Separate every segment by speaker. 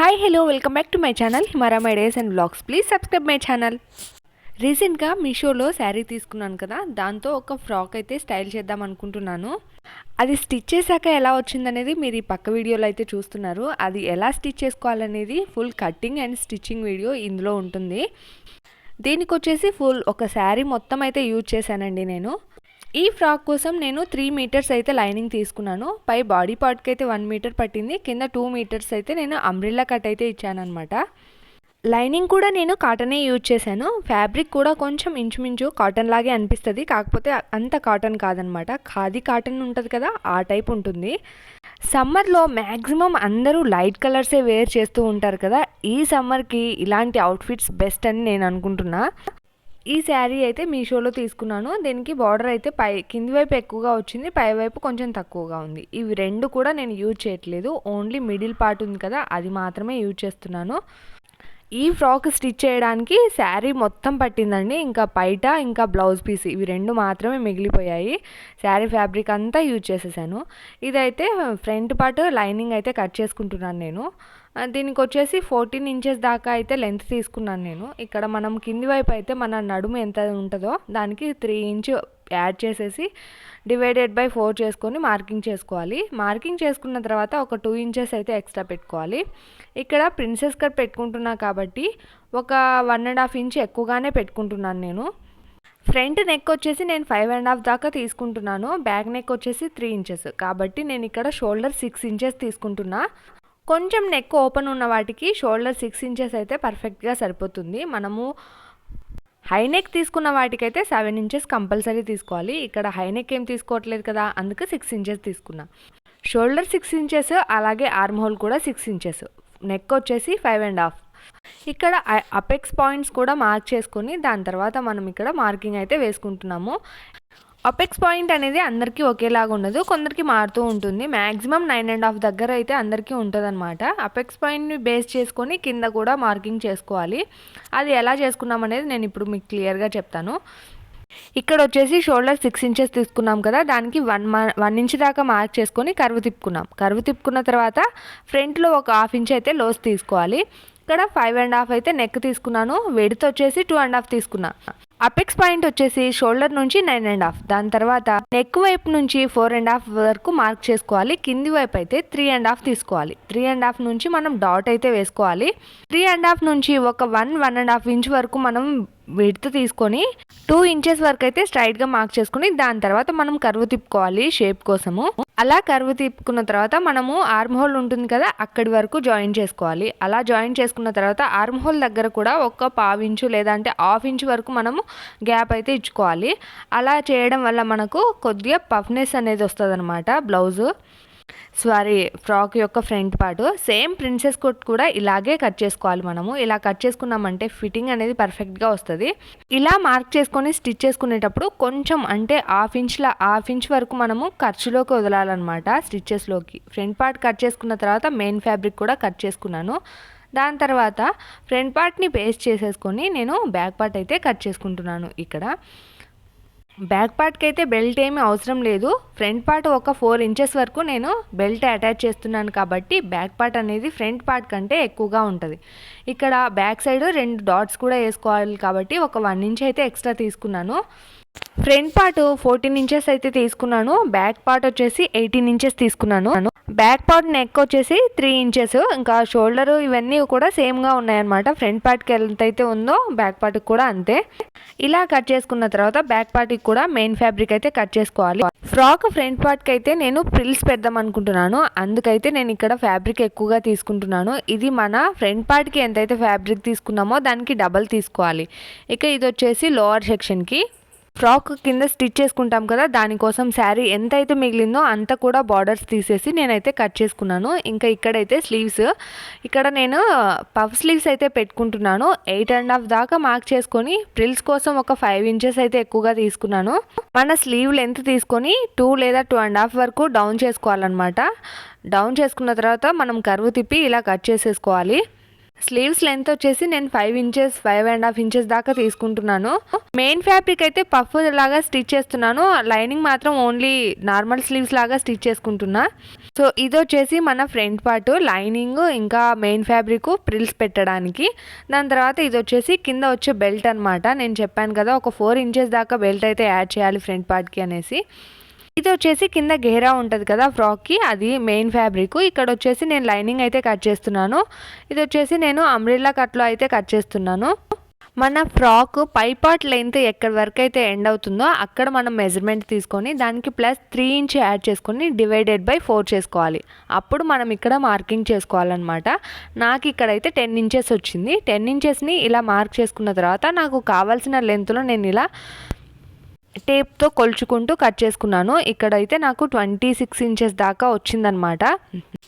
Speaker 1: Hi hello welcome back to my channel హిమారా my days and blogs please subscribe my channel రీసెంట్గా మీషోలో శారీ తీసుకున్నాను కదా దాంతో ఒక ఫ్రాక్ అయితే స్టైల్ చేద్దాం అనుకుంటున్నాను. అది స్టిచ్ చేశాక ఎలా వచ్చిందనేది మీరు ఈ పక్క వీడియోలో అయితే చూస్తున్నారు. అది ఎలా స్టిచ్ చేసుకోవాలనేది full cutting and stitching video ఇందులో ఉంటుంది. దీనికి వచ్చేసి ఫుల్ ఒక శారీ మొత్తం అయితే యూజ్ చేశానండి నేను. ఈ ఫ్రాక్ కోసం నేను త్రీ మీటర్స్ అయితే లైనింగ్ తీసుకున్నాను. పై బాడీ పార్ట్కి అయితే వన్ మీటర్ పట్టింది. కింద టూ మీటర్స్ అయితే నేను అంబ్రిల్లా కట్ అయితే ఇచ్చానమాట లైనింగ్ కూడా నేను కాటనే యూజ్ చేశాను. ఫ్యాబ్రిక్ కూడా కొంచెం ఇంచుమించు కాటన్ లాగే అనిపిస్తుంది. కాకపోతే అంత కాటన్ కాదనమాట ఖాదీ కాటన్ ఉంటుంది కదా ఆ టైప్ ఉంటుంది. సమ్మర్లో మ్యాక్సిమం అందరూ లైట్ కలర్సే వేర్ చేస్తూ ఉంటారు కదా ఈ సమ్మర్కి ఇలాంటి అవుట్ఫిట్స్ బెస్ట్ అని నేను అనుకుంటున్నా. ఈ శారీ అయితే మీషోలో తీసుకున్నాను. దీనికి బార్డర్ అయితే పై కింది వైపు ఎక్కువగా వచ్చింది. పై వైపు కొంచెం తక్కువగా ఉంది. ఇవి రెండు కూడా నేను యూజ్ చేయట్లేదు. ఓన్లీ మిడిల్ పార్ట్ ఉంది కదా అది మాత్రమే యూజ్ చేస్తున్నాను. ఈ ఫ్రాక్ స్టిచ్ చేయడానికి శారీ మొత్తం పట్టిందండి. ఇంకా పైట ఇంకా బ్లౌజ్ పీస్ ఇవి రెండు మాత్రమే మిగిలిపోయాయి. శారీ ఫ్యాబ్రిక్ అంతా యూజ్ చేసేసాను. ఇదైతే ఫ్రంట్ పార్ట్ లైనింగ్ అయితే కట్ చేసుకుంటున్నాను నేను. దీనికి వచ్చేసి ఫోర్టీన్ ఇంచెస్ దాకా అయితే లెంత్ తీసుకున్నాను నేను. ఇక్కడ మనం కింది వైపు అయితే మన నడుము ఎంత ఉంటుందో దానికి త్రీ ఇంచ్ యాడ్ చేసేసి డివైడెడ్ బై ఫోర్ చేసుకొని మార్కింగ్ చేసుకోవాలి. మార్కింగ్ చేసుకున్న తర్వాత ఒక టూ ఇంచెస్ అయితే ఎక్స్ట్రా పెట్టుకోవాలి. ఇక్కడ ప్రిన్సెస్ కట్ పెట్టుకుంటున్నా కాబట్టి ఒక వన్ అండ్ హాఫ్ ఇంచ్ ఎక్కువగానే పెట్టుకుంటున్నాను నేను. ఫ్రంట్ నెక్ వచ్చేసి నేను ఫైవ్ అండ్ హాఫ్ దాకా తీసుకుంటున్నాను. బ్యాక్ నెక్ వచ్చేసి త్రీ ఇంచెస్. కాబట్టి నేను ఇక్కడ షోల్డర్ సిక్స్ ఇంచెస్ తీసుకుంటున్నా. కొంచెం నెక్ ఓపెన్ ఉన్న వాటికి షోల్డర్ సిక్స్ ఇంచెస్ అయితే పర్ఫెక్ట్గా సరిపోతుంది. మనము హై నెక్ తీసుకున్న వాటికైతే సెవెన్ ఇంచెస్ కంపల్సరీ తీసుకోవాలి. ఇక్కడ హై నెక్ ఏం తీసుకోవట్లేదు కదా అందుకే సిక్స్ ఇంచెస్ తీసుకున్నా. షోల్డర్ సిక్స్ ఇంచెస్ అలాగే ఆర్మ్ హోల్ కూడా సిక్స్ ఇంచెస్ నెక్ వచ్చేసి ఫైవ్ అండ్ హాఫ్ ఇక్కడ అపెక్స్ పాయింట్స్ కూడా మార్క్ చేసుకొని దాని తర్వాత మనం ఇక్కడ మార్కింగ్ అయితే వేసుకుంటున్నాము. అపెక్స్ పాయింట్ అనేది అందరికీ ఒకేలాగా ఉండదు కొందరికి మారుతూ ఉంటుంది. మ్యాక్సిమం నైన్ అండ్ హాఫ్ దగ్గర అయితే అందరికీ ఉంటుంది అనమాట అపెక్స్ పాయింట్ని బేస్ చేసుకొని కింద కూడా మార్కింగ్ చేసుకోవాలి. అది ఎలా చేసుకున్నాం అనేది నేను ఇప్పుడు మీకు క్లియర్గా చెప్తాను. ఇక్కడ వచ్చేసి షోల్డర్ సిక్స్ ఇంచెస్ తీసుకున్నాం కదా దానికి వన్ వన్ ఇంచ్ దాకా మార్క్ చేసుకొని కరువు తిప్పుకున్నాం. కరువు తిప్పుకున్న తర్వాత ఫ్రంట్లో ఒక హాఫ్ ఇంచ్ అయితే లోస్ తీసుకోవాలి. ఇక్కడ ఫైవ్ అండ్ హాఫ్ అయితే నెక్ తీసుకున్నాను. వెడిత్ వచ్చేసి టూ అండ్ హాఫ్ తీసుకున్నా. అపెక్స్ పాయింట్ వచ్చేసి షోల్డర్ నుంచి నైన్ అండ్ హాఫ్. దాని తర్వాత నెక్ వైపు నుంచి ఫోర్ అండ్ హాఫ్ వరకు మార్క్ చేసుకోవాలి. కింది వైపు అయితే త్రీ అండ్ హాఫ్ తీసుకోవాలి. త్రీ అండ్ హాఫ్ నుంచి మనం డాట్ అయితే వేసుకోవాలి. త్రీ అండ్ హాఫ్ నుంచి ఒక one one and half inch వరకు మనం విడ్త్ తీసుకొని టూ ఇంచెస్ వరకు అయితే స్ట్రైట్గా మార్క్ చేసుకుని దాని తర్వాత మనం కరువు తిప్పుకోవాలి షేప్ కోసము. అలా కరువు తిప్పుకున్న తర్వాత మనము ఆర్మ్ హోల్ ఉంటుంది కదా అక్కడి వరకు జాయిన్ చేసుకోవాలి. అలా జాయిన్ చేసుకున్న తర్వాత ఆర్మ్ హోల్ దగ్గర కూడా ఒక పావు ఇంచు లేదంటే హాఫ్ ఇంచు వరకు మనము గ్యాప్ అయితే ఇచ్చుకోవాలి. అలా చేయడం వల్ల మనకు కొద్దిగా పఫ్నెస్ అనేది వస్తుంది అనమాట బ్లౌజు సారీ ఫ్రాక్ యొక్క front part. Same princess cut కూడా ఇలాగే కట్ చేసుకోవాలి మనము. ఇలా కట్ చేసుకున్నామంటే ఫిట్టింగ్ అనేది పర్ఫెక్ట్గా వస్తుంది. ఇలా మార్క్ చేసుకొని స్టిచ్ చేసుకునేటప్పుడు కొంచెం అంటే హాఫ్ ఇంచ్ల హాఫ్ ఇంచ్ వరకు మనము ఖర్చులోకి వదలాలన్నమాట స్టిచ్చెస్లోకి ఫ్రంట్ పార్ట్ కట్ చేసుకున్న తర్వాత మెయిన్ ఫ్యాబ్రిక్ కూడా కట్ చేసుకున్నాను. దాని తర్వాత ఫ్రంట్ పార్ట్ని పేస్ట్ చేసేసుకొని నేను బ్యాక్ పార్ట్ అయితే కట్ చేసుకుంటున్నాను ఇక్కడ. బ్యాక్ పార్ట్కి అయితే బెల్ట్ ఏమీ అవసరం లేదు. ఫ్రంట్ పార్ట్ ఒక ఫోర్ ఇంచెస్ వరకు నేను బెల్ట్ అటాచ్ చేస్తున్నాను కాబట్టి బ్యాక్ పార్ట్ అనేది ఫ్రంట్ పార్ట్ కంటే ఎక్కువగా ఉంటుంది. ఇక్కడ బ్యాక్ సైడ్ రెండు డాట్స్ కూడా వేసుకోవాలి కాబట్టి ఒక వన్ ఇంచ్ అయితే ఎక్స్ట్రా తీసుకున్నాను. ఫ్రంట్ పార్ట్ ఫోర్టీన్ ఇంచెస్ అయితే తీసుకున్నాను. బ్యాక్ పార్ట్ వచ్చేసి ఎయిటీన్ ఇంచెస్ తీసుకున్నాను. బ్యాక్ పార్ట్ నెక్ వచ్చేసి త్రీ ఇంచెస్. ఇంకా షోల్డర్ ఇవన్నీ కూడా సేమ్గా ఉన్నాయన్నమాట. ఫ్రంట్ పార్ట్కి ఎంత అయితే ఉందో బ్యాక్ పార్ట్కి కూడా అంతే. ఇలా కట్ చేసుకున్న తర్వాత బ్యాక్ పార్ట్కి కూడా మెయిన్ ఫ్యాబ్రిక్ అయితే కట్ చేసుకోవాలి. ఫ్రాక్ ఫ్రంట్ పార్ట్కి అయితే నేను ప్రిల్స్ పెడదాం అనుకుంటున్నాను. అందుకైతే నేను ఇక్కడ ఫ్యాబ్రిక్ ఎక్కువగా తీసుకుంటున్నాను. ఇది మన ఫ్రంట్ పార్ట్కి ఎంతైతే ఫ్యాబ్రిక్ తీసుకున్నామో దానికి డబల్ తీసుకోవాలి. ఇక ఇది వచ్చేసి లోవర్ సెక్షన్కి. ఫ్రాక్ కింద స్టిచ్ చేసుకుంటాం కదా దానికోసం శారీ ఎంత అయితే మిగిలిందో అంత కూడా బార్డర్స్ తీసేసి నేనైతే కట్ చేసుకున్నాను. ఇంకా ఇక్కడైతే స్లీవ్స్ ఇక్కడ నేను పఫ్ స్లీవ్స్ అయితే పెట్టుకుంటున్నాను. ఎయిట్ అండ్ హాఫ్ దాకా మార్క్ చేసుకొని ప్రిల్స్ కోసం ఒక ఫైవ్ ఇంచెస్ అయితే ఎక్కువగా తీసుకున్నాను. మన స్లీవ్ లెంత్ తీసుకొని టూ లేదా టూ అండ్ హాఫ్ వరకు డౌన్ చేసుకోవాలన్నమాట. డౌన్ చేసుకున్న తర్వాత మనం కరువు తిప్పి ఇలా కట్ చేసేసుకోవాలి. స్లీవ్స్ లెంత్ వచ్చేసి నేను five inches five and half inches దాకా తీసుకుంటున్నాను. మెయిన్ ఫ్యాబ్రిక్ అయితే పఫ్ లాగా స్టిచ్ చేస్తున్నాను. లైనింగ్ మాత్రం ఓన్లీ నార్మల్ స్లీవ్స్ లాగా స్టిచ్ చేసుకుంటున్నా. సో ఇది వచ్చేసి మన ఫ్రంట్ పార్ట్ లైనింగ్ ఇంకా మెయిన్ ఫ్యాబ్రిక్ ప్రిల్స్ పెట్టడానికి. దాని తర్వాత ఇది వచ్చేసి కింద వచ్చే బెల్ట్ అనమాట నేను చెప్పాను కదా ఒక ఫోర్ ఇంచెస్ దాకా బెల్ట్ అయితే యాడ్ చేయాలి ఫ్రంట్ పార్ట్కి అనేసి. ఇది వచ్చేసి కింద గేరా ఉంటుంది కదా ఫ్రాక్కి అది మెయిన్ ఫ్యాబ్రిక్. ఇక్కడ వచ్చేసి నేను లైనింగ్ అయితే కట్ చేస్తున్నాను. ఇది వచ్చేసి నేను అమ్రిల్లా కట్లో అయితే కట్ చేస్తున్నాను. మన ఫ్రాక్ పై పార్ట్ లెంత్ ఎక్కడి వరకు అయితే ఎండ్ అవుతుందో అక్కడ మనం మెజర్మెంట్ తీసుకొని దానికి ప్లస్ త్రీ ఇంచ్ యాడ్ చేసుకొని డివైడెడ్ బై ఫోర్ చేసుకోవాలి. అప్పుడు మనం ఇక్కడ మార్కింగ్ చేసుకోవాలన్నమాట. నాకు ఇక్కడైతే టెన్ ఇంచెస్ వచ్చింది. టెన్ ఇంచెస్ని ఇలా మార్క్ చేసుకున్న తర్వాత నాకు కావాల్సిన లెంత్లో నేను ఇలా టేప్తో కొలుచుకుంటూ కట్ చేసుకున్నాను. ఇక్కడైతే నాకు ట్వంటీ సిక్స్ ఇంచెస్ దాకా వచ్చిందనమాట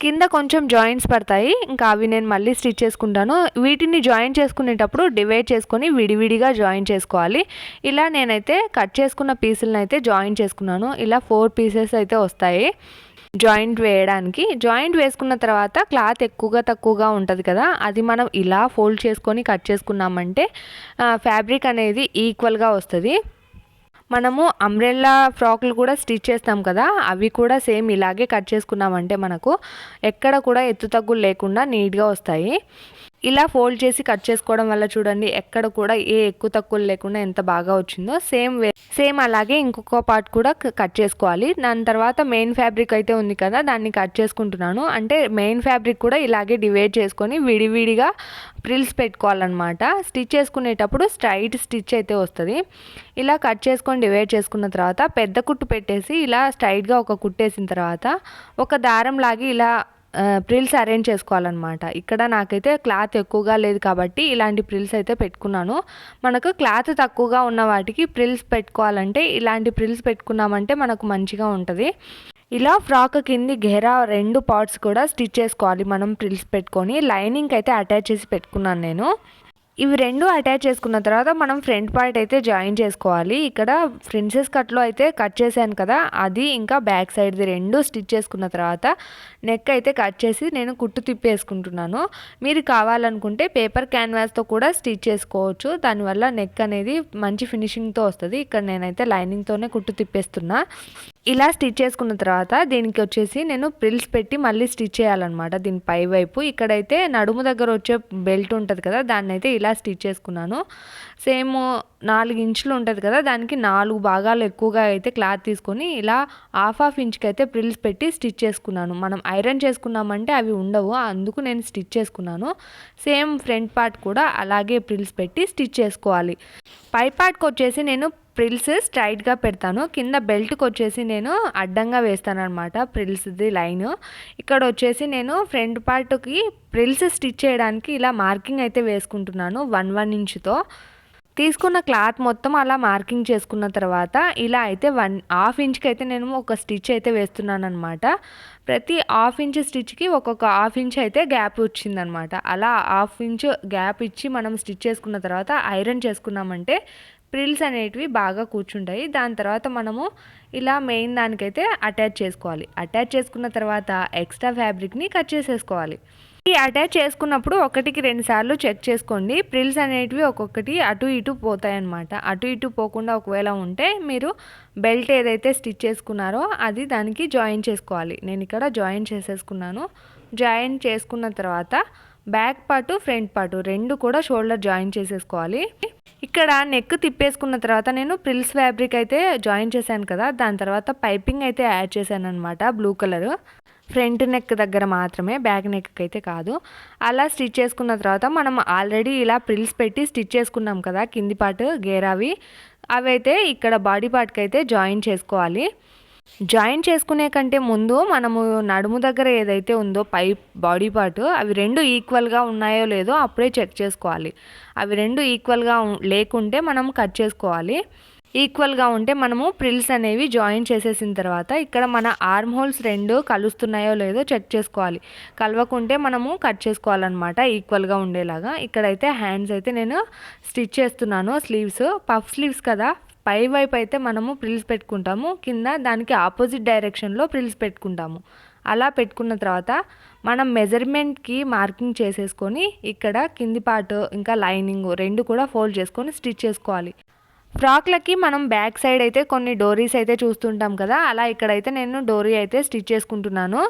Speaker 1: కింద కొంచెం జాయింట్స్ పడతాయి. ఇంకా అవి నేను మళ్ళీ స్టిచ్ చేసుకుంటాను. వీటిని జాయిన్ చేసుకునేటప్పుడు డివైడ్ చేసుకొని విడివిడిగా జాయిన్ చేసుకోవాలి. ఇలా నేనైతే కట్ చేసుకున్న పీసులను అయితే జాయిన్ చేసుకున్నాను. ఇలా ఫోర్ పీసెస్ అయితే వస్తాయి జాయింట్ వేయడానికి. జాయింట్ వేసుకున్న తర్వాత క్లాత్ ఎక్కువగా తక్కువగా ఉంటుంది కదా అది మనం ఇలా ఫోల్డ్ చేసుకొని కట్ చేసుకున్నామంటే ఫ్యాబ్రిక్ అనేది ఈక్వల్గా వస్తుంది. మనము అంబ్రెల్లా ఫ్రాక్లు కూడా స్టిచ్ చేస్తాం కదా అవి కూడా సేమ్ ఇలాగే కట్ చేసుకున్నామంటే మనకు ఎక్కడ కూడా ఎత్తు తగ్గులు లేకుండా నీట్గా వస్తాయి. ఇలా ఫోల్డ్ చేసి కట్ చేసుకోవడం వల్ల చూడండి ఎక్కడ కూడా ఏ ఎక్కువ తక్కువలు లేకుండా ఎంత బాగా వచ్చిందో సేమ్ వే సేమ్ అలాగే ఇంకొక పార్ట్ కూడా కట్ చేసుకోవాలి. దాని తర్వాత మెయిన్ ఫ్యాబ్రిక్ అయితే ఉంది కదా దాన్ని కట్ చేసుకుంటున్నాను. అంటే మెయిన్ ఫ్యాబ్రిక్ కూడా ఇలాగే డివైడ్ చేసుకొని విడివిడిగా ప్రిల్స్ పెట్టుకోవాలన్నమాట. స్టిచ్ చేసుకునేటప్పుడు స్ట్రైట్ స్టిచ్ అయితే వస్తుంది. ఇలా కట్ చేసుకొని డివైడ్ చేసుకున్న తర్వాత పెద్ద కుట్టు పెట్టేసి ఇలా స్ట్రైట్గా ఒక కుట్టేసిన తర్వాత ఒక దారం లాగి ఇలా ప్రిల్స్ అరేంజ్ చేసుకోవాలన్నమాట. ఇక్కడ నాకైతే క్లాత్ ఎక్కువగా లేదు కాబట్టి ఇలాంటి ప్రిల్స్ అయితే పెట్టుకున్నాను. మనకు క్లాత్ తక్కువగా ఉన్న వాటికి ప్రిల్స్ పెట్టుకోవాలంటే ఇలాంటి ప్రిల్స్ పెట్టుకున్నామంటే మనకు మంచిగా ఉంటుంది. ఇలా ఫ్రాక్ కింది గెరా రెండు పార్ట్స్ కూడా స్టిచ్ చేసుకోవాలి మనం ప్రిల్స్ పెట్టుకొని. లైనింగ్ అయితే అటాచ్ చేసి పెట్టుకున్నాను నేను. ఇవి రెండు అటాచ్ చేసుకున్న తర్వాత మనం ఫ్రంట్ పార్ట్ అయితే జాయిన్ చేసుకోవాలి. ఇక్కడ ప్రిన్సెస్ కట్లో అయితే కట్ చేశాను కదా అది ఇంకా బ్యాక్ సైడ్ది రెండు స్టిచ్ చేసుకున్న తర్వాత నెక్ అయితే కట్ చేసి నేను కుట్టు తిప్పేసుకుంటున్నాను. మీరు కావాలనుకుంటే పేపర్ క్యాన్వాస్తో కూడా స్టిచ్ చేసుకోవచ్చు. దానివల్ల నెక్ అనేది మంచి ఫినిషింగ్తో వస్తుంది. ఇక్కడ నేనైతే లైనింగ్తోనే కుట్టు తిప్పేస్తున్నా. ఇలా స్టిచ్ చేసుకున్న తర్వాత దీనికి వచ్చేసి నేను ప్రిల్స్ పెట్టి మళ్ళీ స్టిచ్ చేయాలన్నమాట. దీని పై వైపు ఇక్కడైతే నడుము దగ్గర వచ్చే బెల్ట్ ఉంటుంది కదా దాన్ని అయితే ఇలా స్టిచ్ చేసుకున్నాను. సేమ్ నాలుగు ఇంచులు ఉంటుంది కదా దానికి నాలుగు భాగాలు ఎక్కువగా అయితే క్లాత్ తీసుకొని ఇలా హాఫ్ హాఫ్ ఇంచ్కి అయితే ప్రిల్స్ పెట్టి స్టిచ్ చేసుకున్నాను. మనం ఐరన్ చేసుకున్నామంటే అవి ఉండవు అందుకు నేను స్టిచ్ చేసుకున్నాను. సేమ్ ఫ్రంట్ పార్ట్ కూడా అలాగే ప్రిల్స్ పెట్టి స్టిచ్ చేసుకోవాలి. పై పార్ట్కి వచ్చేసి నేను ప్రిల్స్ స్ట్రైట్గా పెడతాను. కింద బెల్ట్కి వచ్చేసి నేను అడ్డంగా వేస్తాను అనమాట ప్రిల్స్ది లైన్. ఇక్కడ వచ్చేసి నేను ఫ్రంట్ పార్ట్కి ప్రిల్స్ స్టిచ్ చేయడానికి ఇలా మార్కింగ్ అయితే వేసుకుంటున్నాను వన్ వన్ ఇంచుతో. తీసుకున్న క్లాత్ మొత్తం అలా మార్కింగ్ చేసుకున్న తర్వాత ఇలా అయితే వన్ హాఫ్ ఇంచ్కి అయితే నేను ఒక స్టిచ్ అయితే వేస్తున్నాను అనమాట ప్రతి హాఫ్ ఇంచ్ స్టిచ్కి ఒక్కొక్క హాఫ్ ఇంచ్ అయితే గ్యాప్ వచ్చిందనమాట అలా హాఫ్ ఇంచ్ గ్యాప్ ఇచ్చి మనం స్టిచ్ చేసుకున్న తర్వాత ఐరన్ చేసుకున్నామంటే ప్రిల్స్ అనేటివి బాగా కూర్చుంటాయి. దాని తర్వాత మనము ఇలా మెయిన్ దానికైతే అటాచ్ చేసుకోవాలి. అటాచ్ చేసుకున్న తర్వాత ఎక్స్ట్రా ఫ్యాబ్రిక్ని కట్ చేసేసుకోవాలి. ఈ అటాచ్ చేసుకున్నప్పుడు ఒకటికి రెండు సార్లు చెక్ చేసుకోండి. ప్రిల్స్ అనేటివి ఒక్కొక్కటి అటు ఇటు పోతాయన్నమాట. అటు ఇటు పోకుండా ఒకవేళ ఉంటే మీరు బెల్ట్ ఏదైతే స్టిచ్ చేసుకున్నారో అది దానికి జాయిన్ చేసుకోవాలి. నేను ఇక్కడ జాయిన్ చేసేసుకున్నాను. జాయిన్ చేసుకున్న తర్వాత బ్యాక్ పార్టు ఫ్రంట్ పార్టు రెండు కూడా షోల్డర్ జాయిన్ చేసేసుకోవాలి. ఇక్కడ నెక్ తిప్పేసుకున్న తర్వాత నేను ప్రిల్స్ ఫ్యాబ్రిక్ అయితే జాయిన్ చేశాను కదా దాని తర్వాత పైపింగ్ అయితే యాడ్ చేశాను అనమాట బ్లూ కలర్. ఫ్రంట్ నెక్ దగ్గర మాత్రమే బ్యాక్ నెక్ అయితే కాదు. అలా స్టిచ్ చేసుకున్న తర్వాత మనం ఆల్రెడీ ఇలా ప్రిల్స్ పెట్టి స్టిచ్ చేసుకున్నాం కదా కింది పార్ట్ గేరావి అవి అయితే ఇక్కడ బాడీ పార్ట్కి అయితే జాయిన్ చేసుకోవాలి. జాయిన్ చేసుకునే కంటే ముందు మనము నడుము దగ్గర ఏదైతే ఉందో పై బాడీ పార్ట్ అవి రెండు ఈక్వల్గా ఉన్నాయో లేదో అప్పుడే చెక్ చేసుకోవాలి. అవి రెండు ఈక్వల్గా లేకుంటే మనం కట్ చేసుకోవాలి. ఈక్వల్గా ఉంటే మనము ప్రిల్స్ అనేవి జాయిన్ చేసేసిన తర్వాత ఇక్కడ మన ఆర్మ్ హోల్స్ రెండు కలుస్తున్నాయో లేదో చెక్ చేసుకోవాలి. కలవకుంటే మనము కట్ చేసుకోవాలన్నమాట ఈక్వల్గా ఉండేలాగా. ఇక్కడైతే హ్యాండ్స్ అయితే నేను స్టిచ్ చేస్తున్నాను. స్లీవ్స్ పఫ్ స్లీవ్స్ కదా. పై వైపు అయితే మనము ప్రిల్స్ పెట్టుకుంటాము కింద దానికి ఆపోజిట్ డైరెక్షన్లో ప్రిల్స్ పెట్టుకుంటాము. అలా పెట్టుకున్న తర్వాత మనం మెజర్మెంట్కి మార్కింగ్ చేసేసుకొని ఇక్కడ కింది పార్ట్ ఇంకా లైనింగ్ రెండు కూడా ఫోల్డ్ చేసుకొని స్టిచ్ చేసుకోవాలి. ఫ్రాక్లకి మనం బ్యాక్ సైడ్ అయితే కొన్ని డోరీస్ అయితే చూస్తుంటాం కదా అలా ఇక్కడైతే నేను డోరీ అయితే స్టిచ్ చేసుకుంటున్నాను.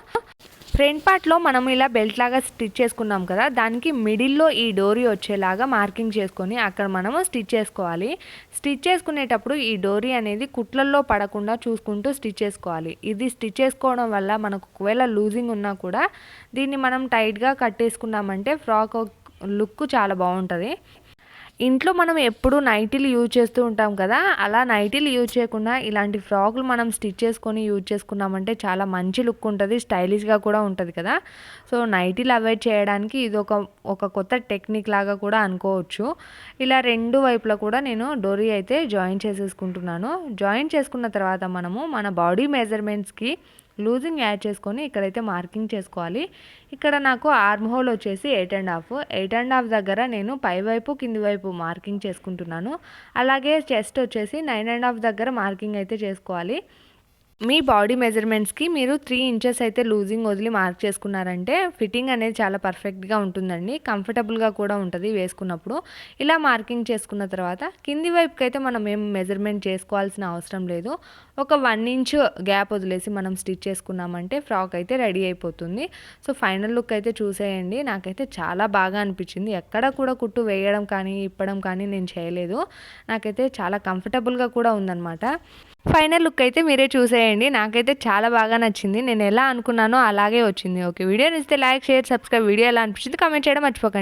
Speaker 1: ఫ్రంట్ పార్ట్లో మనం ఇలా బెల్ట్ లాగా స్టిచ్ చేసుకున్నాం కదా దానికి మిడిల్లో ఈ డోరీ వచ్చేలాగా మార్కింగ్ చేసుకొని అక్కడ మనము స్టిచ్ చేసుకోవాలి. స్టిచ్ చేసుకునేటప్పుడు ఈ డోరీ అనేది కుట్లల్లో పడకుండా చూసుకుంటూ స్టిచ్ చేసుకోవాలి. ఇది స్టిచ్ చేసుకోవడం వల్ల మనకు ఒకవేళ లూజింగ్ ఉన్నా కూడా దీన్ని మనం టైట్గా కట్టేసుకున్నామంటే ఫ్రాక్ లుక్ చాలా బాగుంటుంది. ఇంట్లో మనం ఎప్పుడు నైటీలు యూజ్ చేస్తూ ఉంటాం కదా అలా నైటీలు యూజ్ చేయకుండా ఇలాంటి ఫ్రాక్లు మనం స్టిచ్ చేసుకొని యూజ్ చేసుకున్నామంటే చాలా మంచి లుక్ ఉంటుంది స్టైలిష్గా కూడా ఉంటుంది కదా. సో నైటీలు అవాయిడ్ చేయడానికి ఇది ఒక ఒక కొత్త టెక్నిక్ లాగా కూడా అనుకోవచ్చు. ఇలా రెండు వైపులా కూడా నేను డోరీ అయితే జాయిన్ చేసేసుకుంటున్నాను. జాయిన్ చేసుకున్న తర్వాత మనము మన బాడీ మెజర్మెంట్స్కి లూజింగ్ యాడ్ చేసుకొని ఇక్కడైతే మార్కింగ్ చేసుకోవాలి. ఇక్కడ నాకు ఆర్మ్ హోల్ వచ్చేసి eight and half. Eight and half దగ్గర నేను పై వైపు కింది వైపు మార్కింగ్ చేసుకుంటున్నాను. అలాగే చెస్ట్ వచ్చేసి నైన్ అండ్ హాఫ్ దగ్గర మార్కింగ్ అయితే చేసుకోవాలి. మీ బాడీ మెజర్మెంట్స్కి మీరు త్రీ ఇంచెస్ అయితే లూజింగ్ వదిలి మార్క్ చేసుకున్నారంటే ఫిట్టింగ్ అనేది చాలా పర్ఫెక్ట్గా ఉంటుందండి. కంఫర్టబుల్గా కూడా ఉంటుంది వేసుకున్నప్పుడు. ఇలా మార్కింగ్ చేసుకున్న తర్వాత కింది వైపుకి అయితే మనం ఏం మెజర్మెంట్ చేసుకోవాల్సిన అవసరం లేదు. ఒక వన్ ఇంచ్ గ్యాప్ వదిలేసి మనం స్టిచ్ చేసుకున్నామంటే ఫ్రాక్ అయితే రెడీ అయిపోతుంది. సో ఫైనల్ లుక్ అయితే చూసేయండి. నాకైతే చాలా బాగా అనిపించింది. ఎక్కడ కూడా కుట్టు వేయడం కానీ ఇప్పడం కానీ నేను చేయలేదు. నాకైతే చాలా కంఫర్టబుల్గా కూడా ఉందన్నమాట. ఫైనల్ లుక్ అయితే మీరే చూసేయండి. నాకైతే చాలా బాగా నచ్చింది. నేను ఎలా అనుకున్నానో అలాగే వచ్చింది. ఓకే వీడియో నచ్చితే లైక్ షేర్ సబ్స్క్రైబ్. వీడియో ఎలా అనిపించింది కామెంట్ చేయడం మర్చిపోకండి.